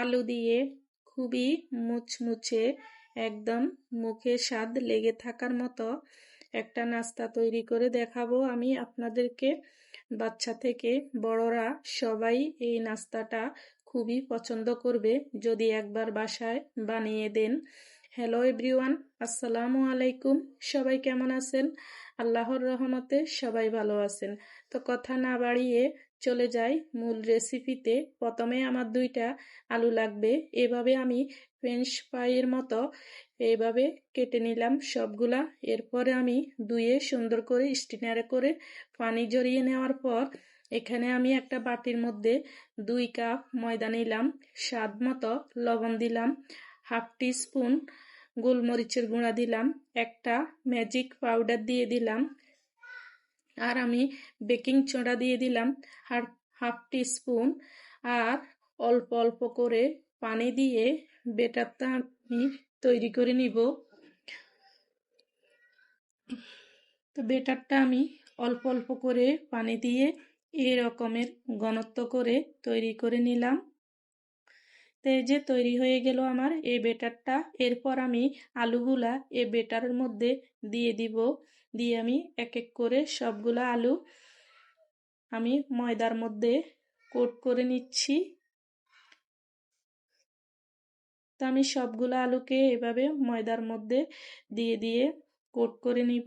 আলু দিয়ে খুবই মুচমুচে একদম মুখে স্বাদ লেগে থাকার মতো একটা নাস্তা তৈরি করে দেখাবো আমি আপনাদেরকে। বাচ্চা থেকে বড়রা সবাই এই নাস্তাটা খুবই পছন্দ করবে। যদি একবার বাসায় বানিয়ে দেন। হ্যালো এভরিওয়ান, আসসালামু আলাইকুম। সবাই কেমন আছেন? আল্লাহর রহমতে সবাই ভালো আছেন। তো কথা না বাড়িয়ে চলে যাই মূল রেসিপিতে প্রথমে আমার দুইটা আলু লাগবে। এভাবে আমি ফ্রেঞ্চ ফ্রাইয়ের মতো এইভাবে কেটে নিলাম সবগুলা। এরপরে আমি ধুয়ে সুন্দর করে স্টিনারে করে পানি জড়িয়ে নেওয়ার পর এখানে আমি একটা বাটির মধ্যে দুই কাপ ময়দা নিলাম, স্বাদ মতো লবণ দিলাম, হাফ টি স্পুন গোলমরিচের গুঁড়া দিলাম, একটা ম্যাজিক পাউডার দিয়ে দিলাম। আর আমি বেকিং সোডা দিয়ে দিলাম হাফ টি স্পুন আর অল্প অল্প করে পানি দিয়ে বেটারটা আমি তৈরি করে নিব। তো বেটারটা আমি অল্প অল্প করে পানি দিয়ে এই রকমের ঘনত্ব করে তৈরি করে নিলাম। তো যে তৈরি হয়ে গেল আমার এই বেটারটা, এরপর আমি আলুগুলা এই বেটারের মধ্যে দিয়ে দিব। দিয়ে আমি এক এক করে সবগুলা আলু আমি ময়দার মধ্যে কোট করে নিচ্ছি। তো আমি সবগুলো আলুকে এভাবে ময়দার মধ্যে দিয়ে দিয়ে কোট করে নিব।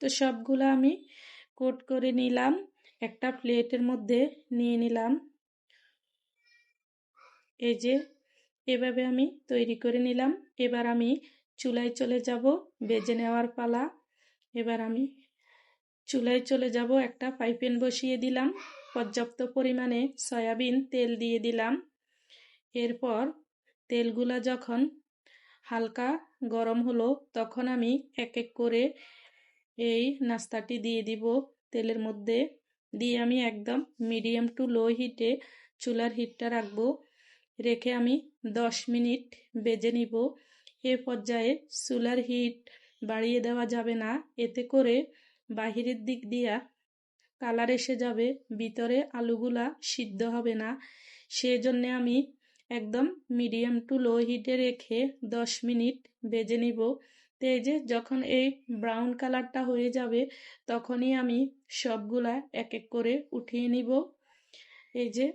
তো সবগুলো আমি কোট করে নিলাম। একটা প্লেটের মধ্যে নিয়ে নিলাম। এই যে, এভাবে আমি তৈরি করে নিলাম। এবার আমি চুলায় চলে যাব, বেজে নেওয়ার পালা। এবার আমি চুলায় চলে যাব, একটা পাইপেন বসিয়ে দিলাম। পর্যাপ্ত পরিমাণে সয়াবিন তেল দিয়ে দিলাম। এরপর তেলগুলা যখন হালকা গরম হলো, তখন আমি এক এক করে এই নাস্তাটি দিয়ে দিব তেলের মধ্যে। দিয়ে আমি একদম মিডিয়াম টু লো হিটে চুলার হিটটা রাখব। রেখে আমি দশ মিনিট বেজে নিব। এ পর্যায়ে চুলার হিট বাড়িয়ে দেওয়া যাবে না। এতে করে বাহিরের দিক দিয়া কালার এসে যাবে, ভিতরে আলুগুলা সিদ্ধ হবে না। সেজন্য আমি একদম মিডিয়াম টু লো হিটে রেখে দশ মিনিট বেজে নিব। তো এই যে যখন এই ব্রাউন কালারটা হয়ে যাবে, তখনই আমি সবগুলা এক এক করে উঠিয়ে নিব। এই যে,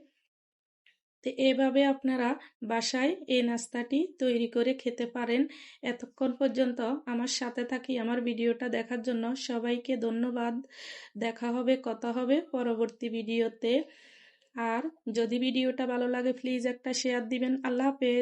তো এভাবে আপনারা বাসায় এই নাস্তাটি তৈরি করে খেতে পারেন। এতক্ষণ পর্যন্ত আমার সাথে থাকি, আমার ভিডিওটা দেখার জন্য সবাইকে ধন্যবাদ। দেখা হবে, কথা হবে পরবর্তী ভিডিওতে। আর যদি ভিডিওটা ভালো লাগে প্লিজ একটা শেয়ার দিবেন। আল্লাহ হাফেজ।